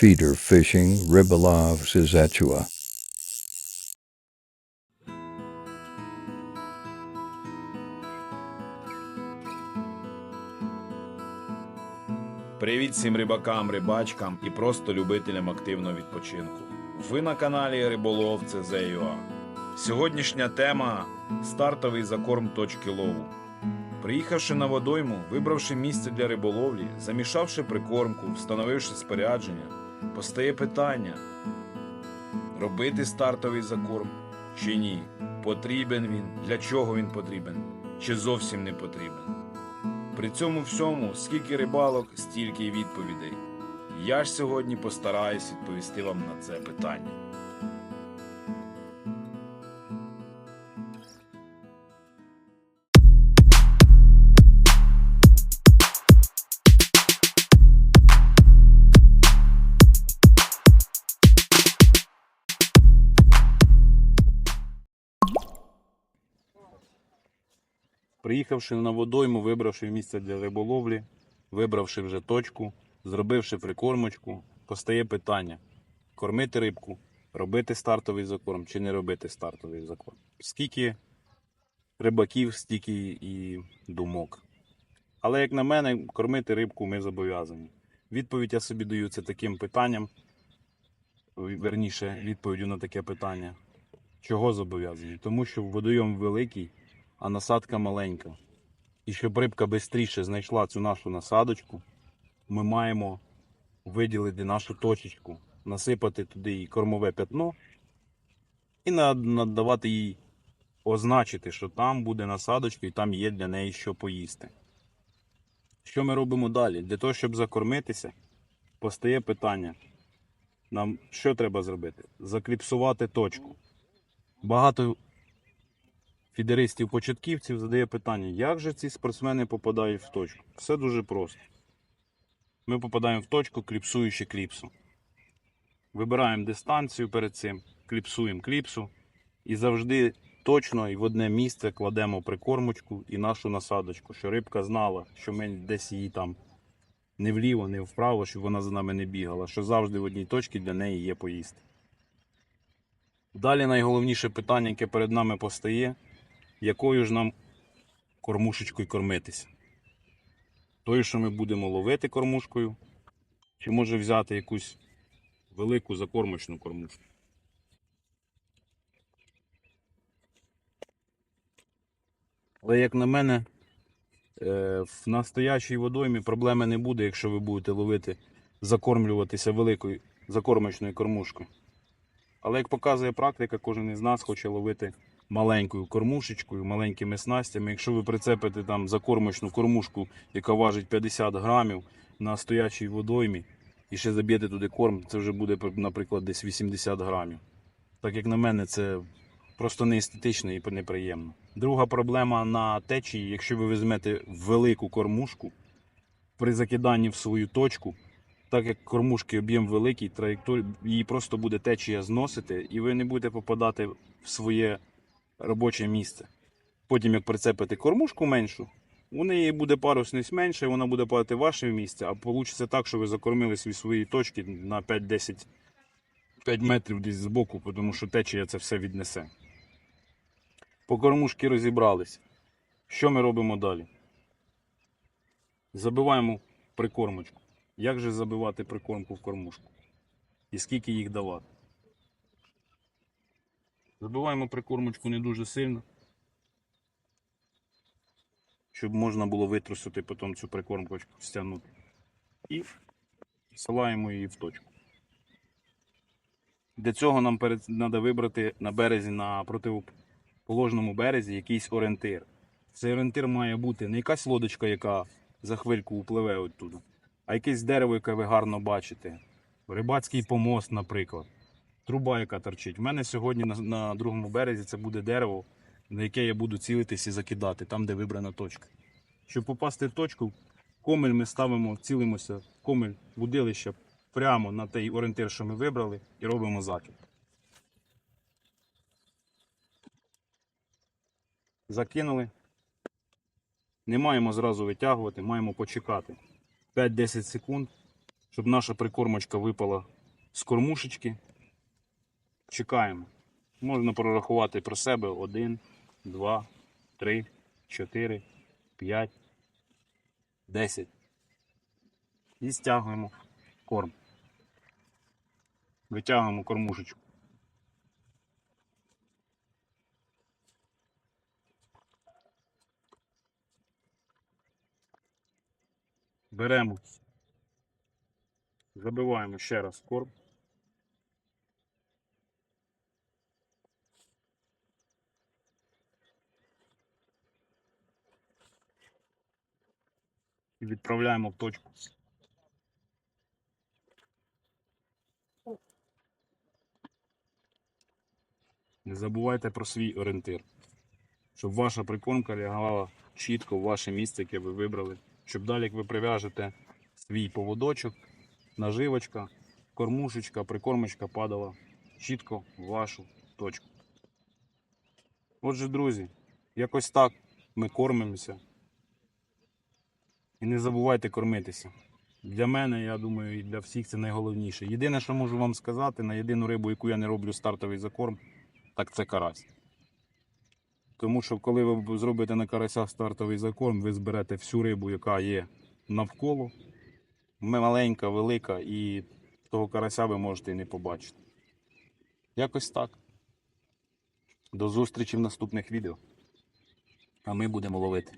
Feeder fishing, Rybolov Sizetua. Привіт всім рибакам, рибачкам і просто любителям активного відпочинку. Ви на каналі Риболов CZ.ua. Сьогоднішня тема стартовий закорм точки лову. Приїхавши на водойму, вибравши місце для риболовлі, замішавши прикормку, встановивши спорядження, постає питання: робити стартовий закорм чи ні? Потрібен він? Для чого він потрібен? Чи зовсім не потрібен? При цьому всьому, скільки рибалок, стільки й відповідей. Я ж сьогодні постараюсь відповісти вам на це питання. Приїхавши на водойму, вибравши місце для риболовлі, вибравши вже точку, зробивши прикормочку, постає питання: кормити рибку, робити стартовий закорм чи не робити стартовий закорм. Скільки рибаків, стільки і думок. Але, як на мене, кормити рибку ми зобов'язані. Відповідь я собі даю це таким питанням, верніше, відповіддю на таке питання. Чого зобов'язані? Тому що водойом великий, а насадка маленька. І щоб рибка швидше знайшла цю нашу насадочку, ми маємо виділити нашу точечку, насипати туди їй кормове пятно і надавати їй означити, що там буде насадочка і там є для неї що поїсти. Що ми робимо далі? Для того, щоб закормитися, постає питання. Нам що треба зробити? Закліпсувати точку. Багато фідеристів-початківців задає питання, як же ці спортсмени попадають в точку? Все дуже просто. Ми попадаємо в точку, кліпсуючи кліпсу. Вибираємо дистанцію перед цим, кліпсуємо кліпсу і завжди точно і в одне місце кладемо прикормочку і нашу насадочку, що рибка знала, що ми десь її там не вліво, не вправо, щоб вона за нами не бігала, що завжди в одній точці для неї є поїсти. Далі найголовніше питання, яке перед нами постає, якою ж нам кормушечкою кормитися. Тою, що ми будемо ловити кормушкою, чи може взяти якусь велику закормочну кормушку. Але як на мене, е, в настоящій водоймі проблеми не буде, якщо ви будете ловити, закормлюватися великою закормочною кормушкою. Але як показує практика, кожен із нас хоче ловити маленькою кормушечкою, маленькими снастями. Якщо ви прицепите там закормочну кормушку, яка важить 50 грамів на стоячій водоймі, і ще заб'єте туди корм, це вже буде, наприклад, десь 80 грамів. Так як на мене, це просто не естетично і неприємно. Друга проблема на течії, якщо ви візьмете велику кормушку при закиданні в свою точку, так як кормушки об'єм великий, траєкторія, її просто буде течія зносити, і ви не будете попадати в своє робоче місце. Потім, як прицепити кормушку меншу, у неї буде парусність менше, вона буде падати ваше місце, а вийде так, що ви закормили свої свої точки на 5-10 5 метрів десь збоку, тому що течія це все віднесе. По кормушки розібрались. Що ми робимо далі? Забиваємо прикормочку. Як же забивати прикормку в кормушку? І скільки їх давати? Забиваємо прикормочку не дуже сильно, щоб можна було витрусити потім цю прикормочку, стягнути. І всилаємо її в точку. Для цього нам треба вибрати на березі, на противоположному березі якийсь орієнтир. Цей орієнтир має бути не якась лодочка, яка за хвильку впливе оттуда, а якесь дерево, яке ви гарно бачите. Рибацький помост, наприклад. Труба, яка торчить. У мене сьогодні на, на другому березі це буде дерево, на яке я буду цілитись і закидати, там, де вибрана точка. Щоб попасти в точку, комель ми ставимо, цілимося в комель будилища прямо на той орієнтир, що ми вибрали, і робимо закид. Закинули. Не маємо зразу витягувати, маємо почекати 5-10 секунд, щоб наша прикормочка випала з кормушечки. Чекаємо. Можна прорахувати про себе 1, 2, 3, 4, 5, 10. І стягуємо корм. Витягуємо кормушечку. Беремо. Забиваємо ще раз корм. І відправляємо в точку. Не забувайте про свій орієнтир. Щоб ваша прикормка лягала чітко в ваше місце, яке ви вибрали. Щоб далі, як ви прив'яжете свій поводочок, наживочка, кормушечка, прикормочка падала чітко в вашу точку. Отже, друзі, якось так ми кормимося. І не забувайте кормитися. Для мене, я думаю, і для всіх це найголовніше. Єдине, що можу вам сказати, на єдину рибу, яку я не роблю стартовий закорм, так це карась. Тому що коли ви зробите на карасях стартовий закорм, ви зберете всю рибу, яка є навколо. Маленька, велика, і того карася ви можете і не побачити. Якось так. До зустрічі в наступних відео. А ми будемо ловити.